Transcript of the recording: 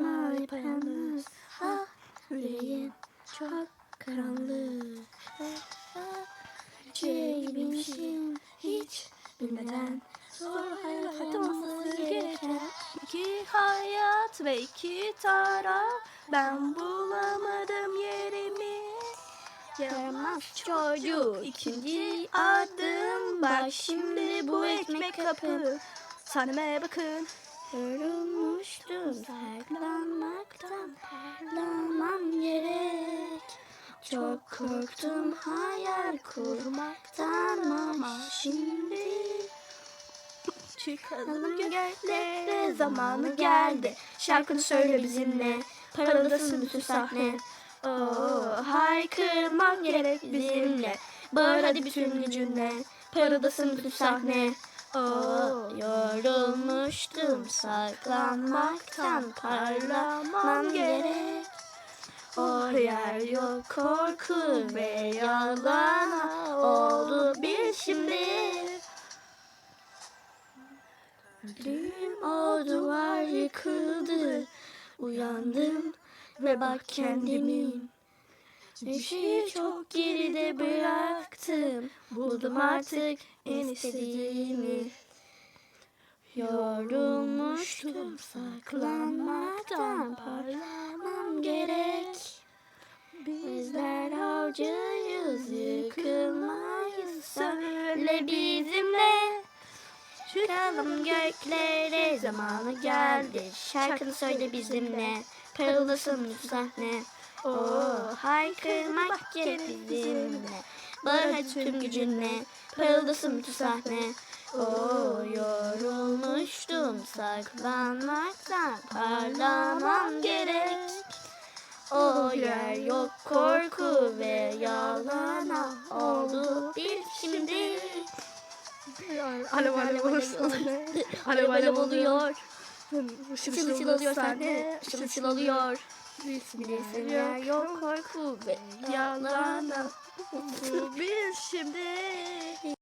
Mavi yalnız ah yüreğim çok karanlık. Çevirmişim hiç bilmeden. Zor hayat olması gereken İki hayat ve iki taraf Ben bulamadım yerimi Yaramaz Çocuk ikinci adım. Bak şimdi bu ekmek kapı. Taneme bakın. Yorulmuştum saklanmaktan Parlamam gerek. Çok korktum hayal kurmaktan Ama şimdi Çıkalım göklere zamanı geldi. Şarkını söyle bizimle. Parıldasın bütün sahne Oh, haykırmak gerek bizimle. Bağır hadi bütün gücünle. Parıldasın bütün sahne. Oh, Yorulmuştum. Saklanmaktan Parlamam gerek. O yer yok korku ve yalan oldu bir şimdi. Düğüm o duvar yıkıldı. Uyandım ve bak kendimin Neşeyi çok geride bıraktım. Buldum artık en istediğimi. Yorulmuştum saklanmaktan Parlamam gerek. Bizler avcıyız yıkılmayız. Söyle bizimle Çıkalım göklere zamanı geldi. Şarkını söyle bizimle Parıldasın bu sahne. Oh haykırmak gerek bizimle. Bağır hadi tüm gücünle Parıldasın bütün sahne. Oh yorulmuştum saklanmaktan Parlamam gerek. O yer yok korku ve yalana. Oldu Alev alev olursun. Alev alev oluyor. Şıl şıl oluyor sahne Şıl şıl oluyor. Bilsin yer yok korku ve Yalana oldu bir şimdi